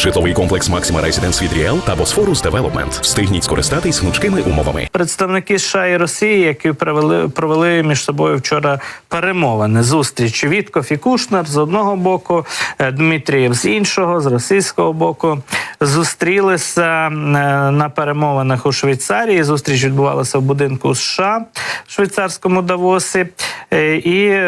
Житловий комплекс Maxima Residence від та Босфорус Девелопмент. Встигніть скористатись гнучкими умовами. Представники США і Росії, які провели, провели між собою вчора перемовини, зустрічі Вітков і Кушнер з одного боку, е, Дмитрієв з іншого, з російського боку, зустрілися е, на перемовинах у Швейцарії. Зустріч відбувалася в будинку США в швейцарському Давосі. Е, І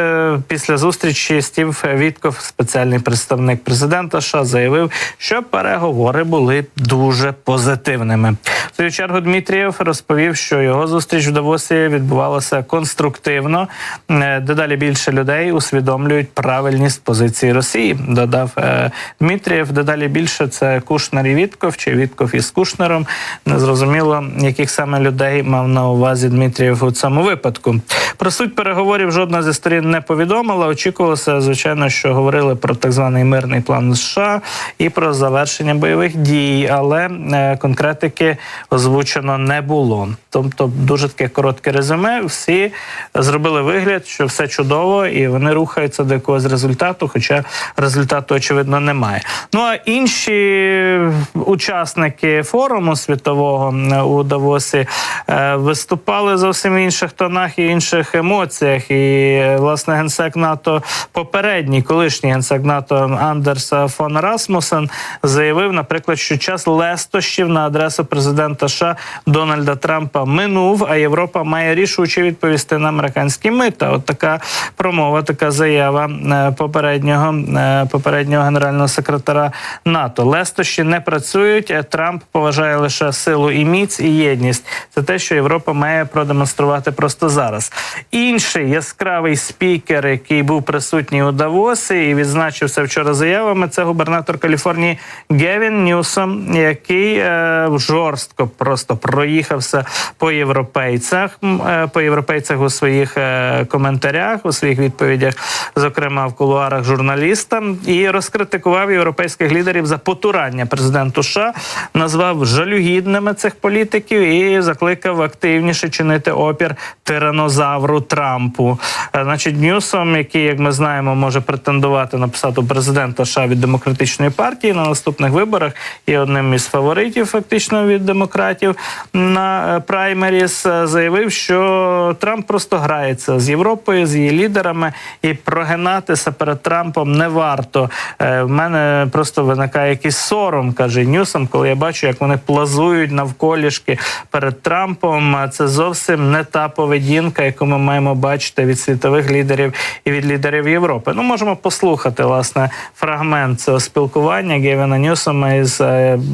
після зустрічі Стів Вітков, спеціальний представник президента США, заявив, що переговори були дуже позитивними. В свою чергу Дмитрієв розповів, що його зустріч в Давосі відбувалася конструктивно. Е, Дедалі більше людей усвідомлюють правильність позиції Росії. Додав е, Дмитрієв. Дедалі більше це Кушнер і Вітков, чи Вітков із Кушнером. Незрозуміло, яких саме людей мав на увазі Дмитрієв у цьому випадку. Про суть переговорів жодна зі сторін не повідомила. Очікувалося, звичайно, що говорили про так званий мирний план США і про завершення бойових дій, але е, конкретики озвучено не було. Тобто, дуже таке коротке резюме. Всі зробили вигляд, що все чудово, і вони рухаються до якогось результату, хоча результату очевидно немає. Ну а інші учасники форуму світового е, у Давосі е, виступали зовсім в інших тонах і інших емоціях. І е, власне генсек НАТО попередній, колишній генсек НАТО Андерс фон Расмусен заявив, наприклад, що час лестощів на адресу президента США Дональда Трампа минув, а Європа має рішуче відповісти на американські мита. От така промова, така заява е, попереднього е, попереднього генерального секретаря НАТО. Лестощі не працюють. е, Трамп поважає лише силу і міць і єдність. Це те, що Європа має продемонструвати просто зараз. Інший яскравий спікер, який був присутній у Давосі і відзначився вчора заявами, це губернатор Каліфорнії Гевін Ньюсом, який е, жорстко просто проїхався по європейцях, е, по європейцях у своїх е, коментарях, у своїх відповідях, зокрема в кулуарах журналістам, і розкритикував європейських лідерів за потурання президенту США, назвав жалюгідними цих політиків і закликав активніше чинити опір тиранозавру Трампу. Е, Значить, Ньюсом, який, як ми знаємо, може претендувати на посаду президента США від демократичної партії на наступних виборах, і одним із фаворитів, фактично від демократів на е, праймеріс, е, заявив, що Трамп просто грається з Європою, з її лідерами, і прогинатися перед Трампом не варто. Е, В мене просто виникає якийсь сором, каже Ньюсом, коли я бачу, як вони плазують навколішки перед Трампом. Це зовсім не та поведінка, яку ми маємо бачити від світових лідерів і від лідерів Європи. Ну, можемо послухати власне фрагмент цього спілкування Гевіна Ньюсома із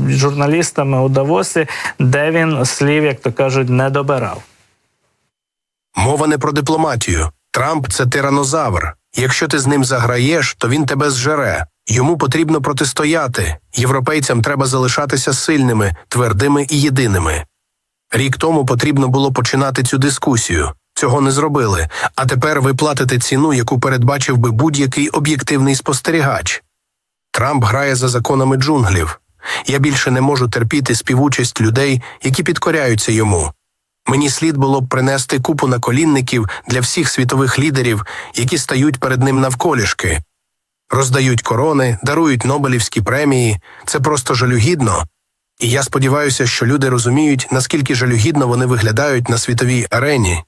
журналістами у Давосі, де він слів, як то кажуть, не добирав. Мова не про дипломатію. Трамп це тиранозавр. Якщо ти з ним заграєш, то він тебе зжере. Йому потрібно протистояти. Європейцям треба залишатися сильними, твердими і єдиними. Рік тому потрібно було починати цю дискусію. Цього не зробили. А тепер ви платите ціну, яку передбачив би будь-який об'єктивний спостерігач. Трамп грає за законами джунглів. Я більше не можу терпіти співучасть людей, які підкоряються йому. Мені слід було б принести купу наколінників для всіх світових лідерів, які стають перед ним навколішки. Роздають корони, дарують Нобелівські премії. Це просто жалюгідно. І я сподіваюся, що люди розуміють, наскільки жалюгідно вони виглядають на світовій арені.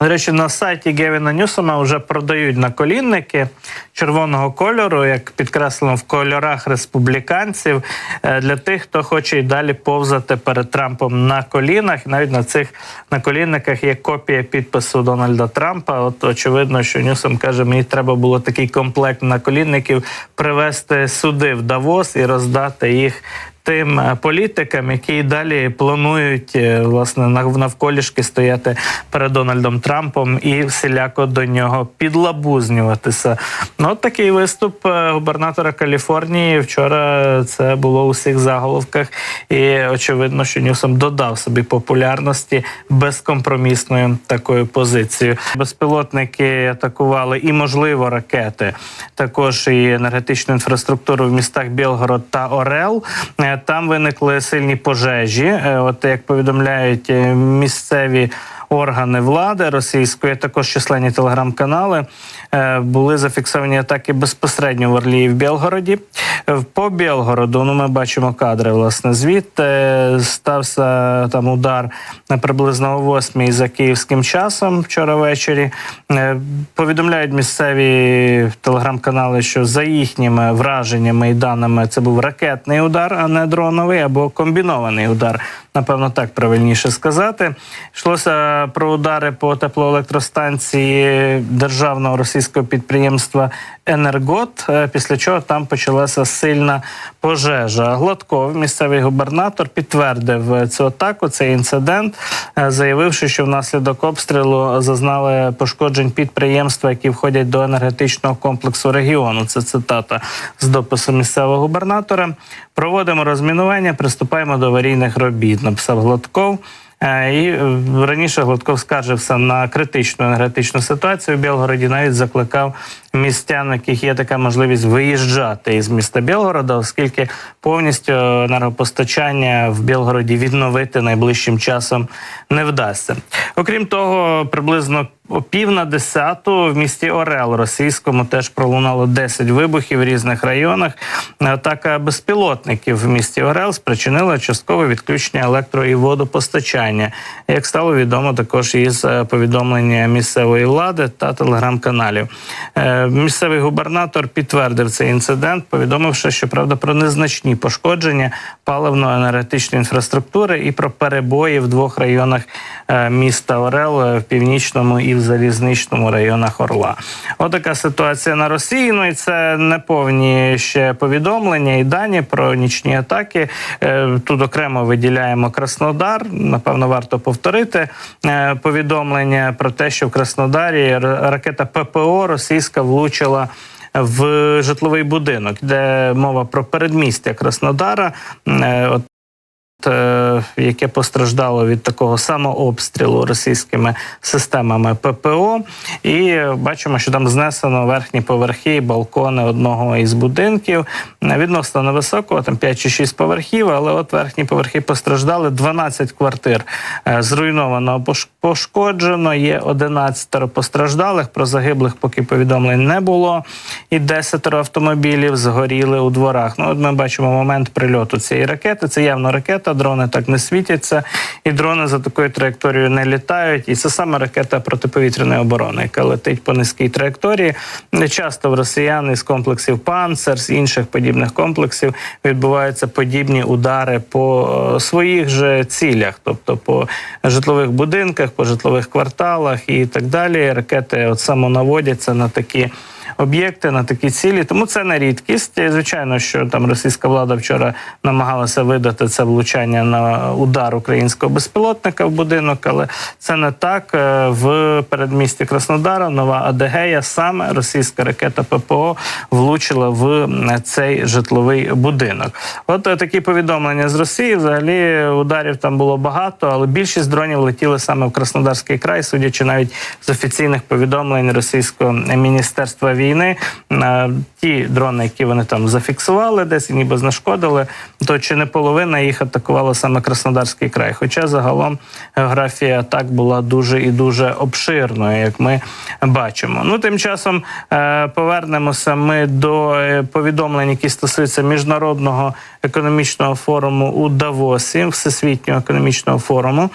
До речі, на сайті Гевіна Ньюсома вже продають наколінники червоного кольору, як підкреслено в кольорах республіканців, е, для тих, хто хоче й далі повзати перед Трампом на колінах. І навіть на цих наколінниках є копія підпису Дональда Трампа. От очевидно, що Ньюсом каже, мені треба було такий комплект наколінників привезти сюди в Давос і роздати їх тим е, політикам, які далі планують е, власне навколішки стояти перед Дональдом Трампом і всіляко до нього підлабузнюватися. Ну, от такий виступ е, губернатора Каліфорнії. Вчора це було у всіх заголовках, і очевидно, що Ньюсом додав собі популярності безкомпромісною такою позицією. Безпілотники атакували і, можливо, ракети, також і енергетичну інфраструктуру в містах Білгород та Орел. Е, Там виникли сильні пожежі. Е, От як повідомляють е, місцеві органи влади російської, також численні телеграм-канали е, були зафіксовані атаки безпосередньо в Орлі і в Білгороді. Е, По Білгороду ну, ми бачимо кадри власне звідти. Стався там удар приблизно о 8 за київським часом вчора ввечері. Е, Повідомляють місцеві телеграм-канали, що за їхніми враженнями і даними це був ракетний удар, а не дроновий або комбінований удар. Напевно, так правильніше сказати. Йшлося про удари по теплоелектростанції державного російського підприємства Енергот. е, Після чого там почалася сильна пожежа. Гладков, місцевий губернатор, підтвердив е, цю атаку, цей інцидент, е, заявивши, що внаслідок обстрілу зазнали пошкоджень підприємства, які входять до енергетичного комплексу регіону. Це цитата з допису місцевого губернатора. Проводимо розмінування, приступаємо до аварійних робіт. Написав Гладков. Е, І е, раніше Гладков скаржився на критичну енергетичну ситуацію в Білгороді. Навіть закликав містян, яких є така можливість виїжджати із міста Білгорода, оскільки повністю енергопостачання в Білгороді відновити найближчим часом не вдасться. Окрім того, приблизно о пів на десяту в місті Орел російському теж пролунало 10 вибухів в різних районах. Атака безпілотників в місті Орел спричинила часткове відключення електро і водопостачання. Як стало відомо, також із е, повідомлення місцевої влади та телеграм-каналів. Місцевий губернатор підтвердив цей інцидент, повідомивши, що правда про незначні пошкодження паливно-енергетичної інфраструктури і про перебої в двох районах е, міста Орел е, в північному і в залізничному районах Орла. Отака ситуація на Росії. Ну і це не повні ще повідомлення і дані про нічні атаки. Е, Тут окремо виділяємо Краснодар. Напевно, варто повторити повідомлення про те, що в Краснодарі ракета ППО російська влучила. В житловий будинок, де мова про передмістя Краснодара, Е, от е, яке постраждало від такого самообстрілу російськими системами ППО, і бачимо, що там знесено верхні поверхи і балкони одного із будинків. Відносно невисокого, там 5 чи 6 поверхів, але от верхні поверхи постраждали. 12 квартир е, зруйновано, пош- пошкоджено. Є 11 постраждалих. Про загиблих поки повідомлень не було. І 10 автомобілів згоріли у дворах. Ну, от ми бачимо момент прильоту цієї ракети. Це явно ракета. Дрони так не світяться, і дрони за такою траєкторією не літають. І це саме ракета протиповітряної оборони, яка летить по низькій траєкторії. Не часто в росіян із комплексів «Панцер», з інших подібних комплексів відбуваються подібні удари по е, своїх же цілях, тобто по житлових будинках, по житлових кварталах і так далі. Ракети от самонаводяться на такі об'єкти на такі цілі. Тому це не рідкість. Звичайно, що там російська влада вчора намагалася видати це влучання на удар українського безпілотника в будинок, але це не так. Е, В передмісті Краснодара нова Адегея, саме російська ракета ППО влучила в цей житловий будинок. От е, такі повідомлення з Росії. Взагалі ударів там було багато, але більшість дронів летіли саме в Краснодарський край, судячи навіть з офіційних повідомлень російського міністерства війни. Е, Ті дрони, які вони там зафіксували, десь і ніби знешкодили, то чи не половина їх атакувала саме Краснодарський край. Хоча загалом географія атак була дуже і дуже обширною, як ми бачимо. Ну тим часом е, повернемося ми до е, повідомлень, які стосуються міжнародного економічного форуму у Давосі, всесвітнього економічного форуму.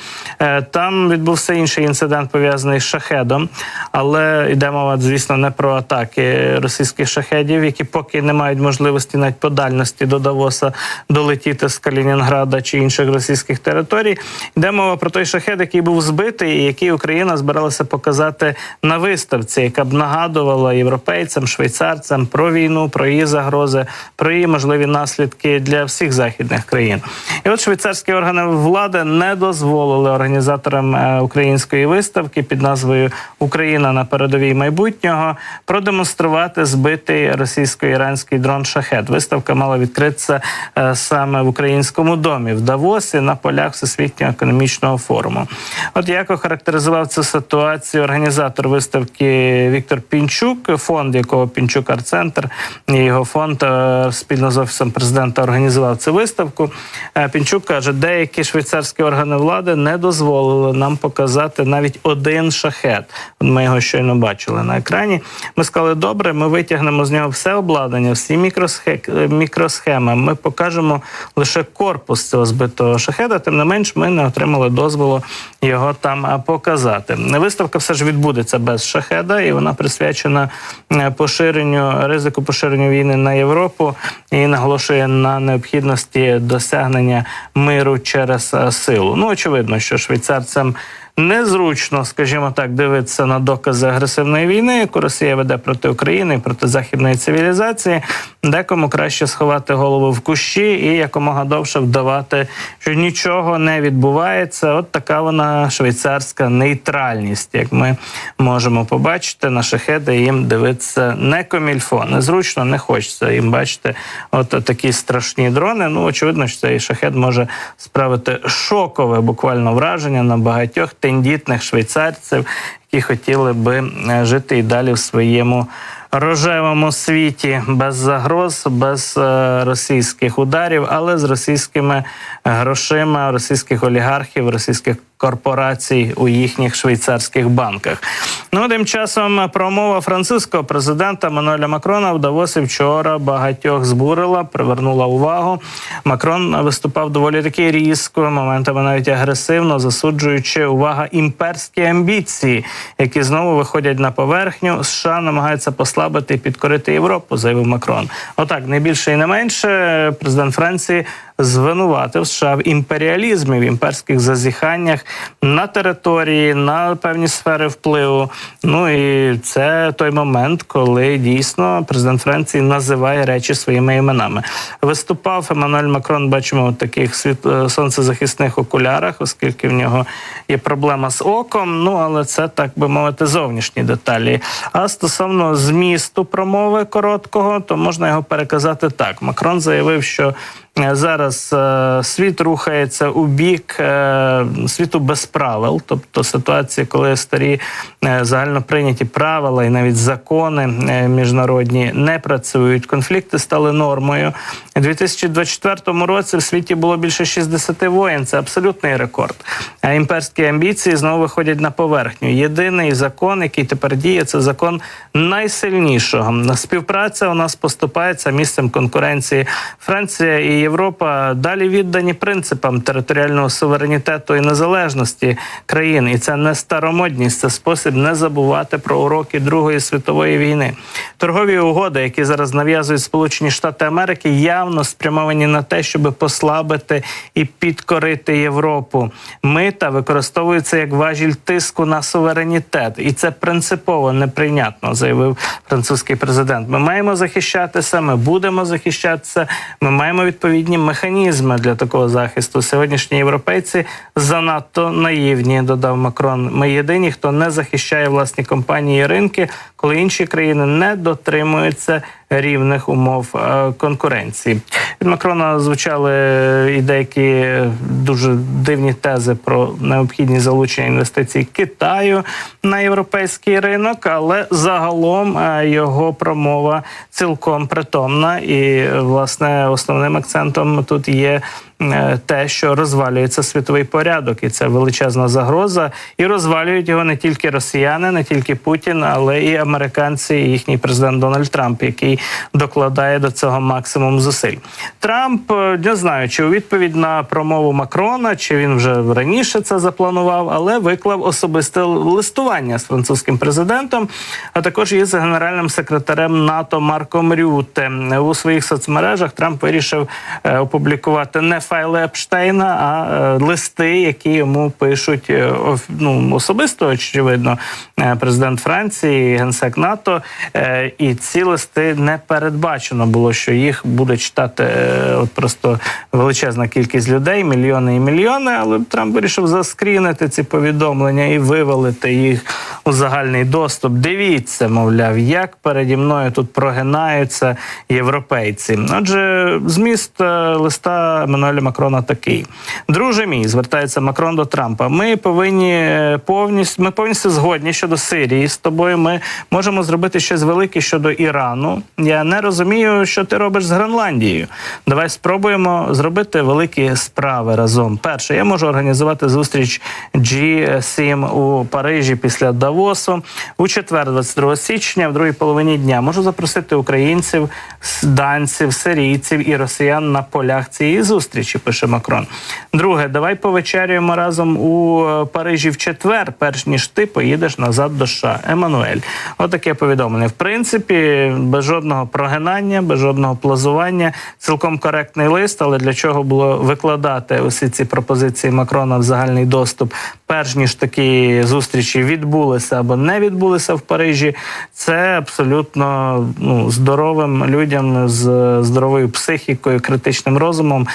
Там відбувся інший інцидент пов'язаний з шахедом, але йде мова, звісно, не про атаки російських шахедів, які поки не мають можливості навіть по дальності до Давоса долетіти з Калінінграда чи інших російських територій. Йде мова про той шахед, який був збитий, і який Україна збиралася показати на виставці, яка б нагадувала європейцям, швейцарцям про війну, про її загрози, про її можливі наслідки для всіх західних країн. І от швейцарські органи влади не дозволили організаторам е, української виставки під назвою Україна на передовій майбутнього продемонструвати продемонструвати збитий російсько-іранський дрон Шахет. Виставка мала відкритися е, саме в українському домі в Давосі на полях Всесвітнього економічного форуму. От як охарактеризував цю ситуацію організатор виставки Віктор Пінчук, фонд якого Пінчук Арт-центр і його фонд е, спільно з офісом президента організував цю виставку. Е, Пінчук каже, деякі швейцарські органи влади не дозволили нам показати навіть один шахет. Ми його щойно бачили на екрані. Ми сказали, добре, ми витягнемо з нього все обладнання, всі мікросхе- мікросхеми. Ми покажемо лише корпус цього збитого шахеда. Тим не менш, ми не отримали дозволу його там а, показати. Виставка все ж відбудеться без шахеда, і вона присвячена е, поширенню ризику поширенню війни на Європу і наголошує на необхідності досягнення миру через е, силу. Ну очевидно, що швейцарцям. Незручно, скажімо так, дивитися на докази агресивної війни, яку Росія веде проти України проти західної цивілізації. Декому краще сховати голову в кущі і якомога довше вдавати, що нічого не відбувається. От така вона швейцарська нейтральність, як ми можемо побачити. На шахеди їм дивитися не комільфо, незручно, не хочеться їм бачити. От такі страшні дрони. Ну очевидно, що цей шахет може справити шокове буквально враження на багатьох тендітних швейцарців, які хотіли би е, жити і далі в своєму рожевому світі без загроз, без е, російських ударів, але з російськими грошима, російських олігархів, російських корпорацій у їхніх швейцарських банках. Ну тим часом промова французького президента Мануеля Макрона в Давосі вчора багатьох збурила, привернула увагу. Макрон виступав доволі таки різко, моментами навіть агресивно, засуджуючи увага імперські амбіції, які знову виходять на поверхню. США намагаються послабити і підкорити Європу, заявив Макрон. Отак, не більше і не менше, президент Франції звинуватив США в імперіалізмі, в імперських зазіханнях на території, на певні сфери впливу. Ну і це той момент, коли дійсно президент Франції називає речі своїми іменами. Виступав Еммануель Макрон, бачимо в таких світ е, сонцезахисних окулярах, оскільки в нього є проблема з оком. Ну але це так би мовити, зовнішні деталі. А стосовно змісту промови короткого, то можна його переказати так. Макрон заявив, що Зараз е, світ рухається у бік е, світу без правил, тобто ситуації, коли старі е, загальноприйняті правила і навіть закони міжнародні не працюють. Конфлікти стали нормою. У 2024 році в світі було більше 60 воєн. Це абсолютний рекорд. А імперські амбіції знову виходять на поверхню. Єдиний закон, який тепер діє, це закон найсильнішого. Співпраця у нас поступається місцем конкуренції. Франція і Європа далі віддані принципам територіального суверенітету і незалежності країн. І це не старомодність, це спосіб не забувати про уроки Другої світової війни. Торгові угоди, які зараз нав'язують Сполучені Штати Америки, явно спрямовані на те, щоб послабити і підкорити Європу. Мита використовуються як важіль тиску на суверенітет, і це принципово неприйнятно, заявив французький президент. Ми маємо захищатися, ми будемо захищатися. Ми маємо відповідні механізми для такого захисту. Сьогоднішні європейці занадто наївні, додав Макрон. Ми єдині, хто не захищає власні компанії і ринки, коли інші країни не дотримуються рівних умов е, конкуренції. Від Макрона звучали і деякі дуже дивні тези про необхідні залучення інвестицій Китаю на європейський ринок, але загалом е, його промова цілком притомна, і власне основним акцентом тут є. Е, Те, що розвалюється світовий порядок, і це величезна загроза, і розвалюють його не тільки росіяни, не тільки Путін, але і американці, і їхній президент Дональд Трамп, який докладає до цього максимум зусиль. Трамп е, не знаю, чи у відповідь на промову Макрона, чи він вже раніше це запланував, але виклав особисте листування з французьким президентом, а також із генеральним секретарем НАТО Марком Рюте. У своїх соцмережах Трамп вирішив е, опублікувати не файли Епштейна, а е, листи, які йому пишуть е, ну, особисто, очевидно, е, президент Франції, генсек НАТО. І ці листи не передбачено було, що їх буде читати от просто величезна кількість людей, мільйони і мільйони. Але Трамп вирішив заскрінити ці повідомлення і вивалити їх у загальний доступ. Дивіться, мовляв, як переді мною тут прогинаються європейці. Отже, зміст листа Еммануеля Макрона такий: друже мій, звертається Макрон до Трампа. Ми повинні е, повністю ми повністю згодні щодо Сирії з тобою. Ми можемо зробити щось велике щодо Ірану. Я не розумію, що ти робиш з Гренландією. Давай спробуємо зробити великі справи разом. Перше, я можу організувати зустріч G7 у Парижі після Давосу у четвер, 22 січня, в другій половині дня. Можу запросити українців, данців, сирійців і росіян на полях цієї зустрічі. Пише Макрон. Друге, давай повечерюємо разом у е, Парижі в четвер, перш ніж ти поїдеш назад до США. Еммануель. Отаке повідомлення. В принципі, без жодного прогинання, без жодного плазування. Цілком коректний лист, але для чого було викладати усі ці пропозиції Макрона в загальний доступ, перш ніж такі зустрічі відбулися або не відбулися в Парижі, це абсолютно ну, здоровим людям з здоровою психікою, критичним розумом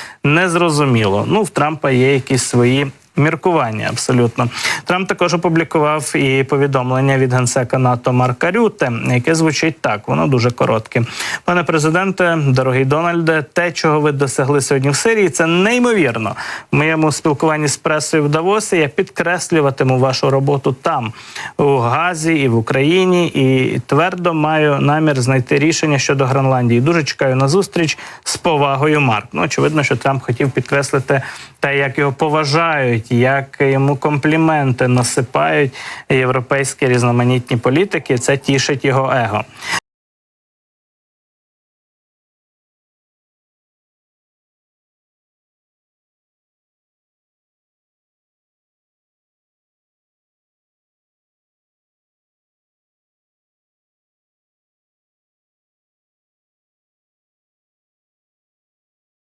незрозуміло. Ну, в Трампа є якісь свої. Міркування абсолютно Трамп також опублікував і повідомлення від генсека НАТО Марка Рюте, яке звучить так. Воно дуже коротке. Пане президенте, дорогий Дональде, те, чого ви досягли сьогодні в Сирії, це неймовірно. В моєму спілкуванні з пресою в Давосі я підкреслюватиму вашу роботу там, у Газі і в Україні, і твердо маю намір знайти рішення щодо Гренландії. Дуже чекаю на зустріч з повагою. Марк. Ну очевидно, що Трамп хотів підкреслити те, як його поважають, як йому компліменти насипають європейські різноманітні політики. Це тішить його его.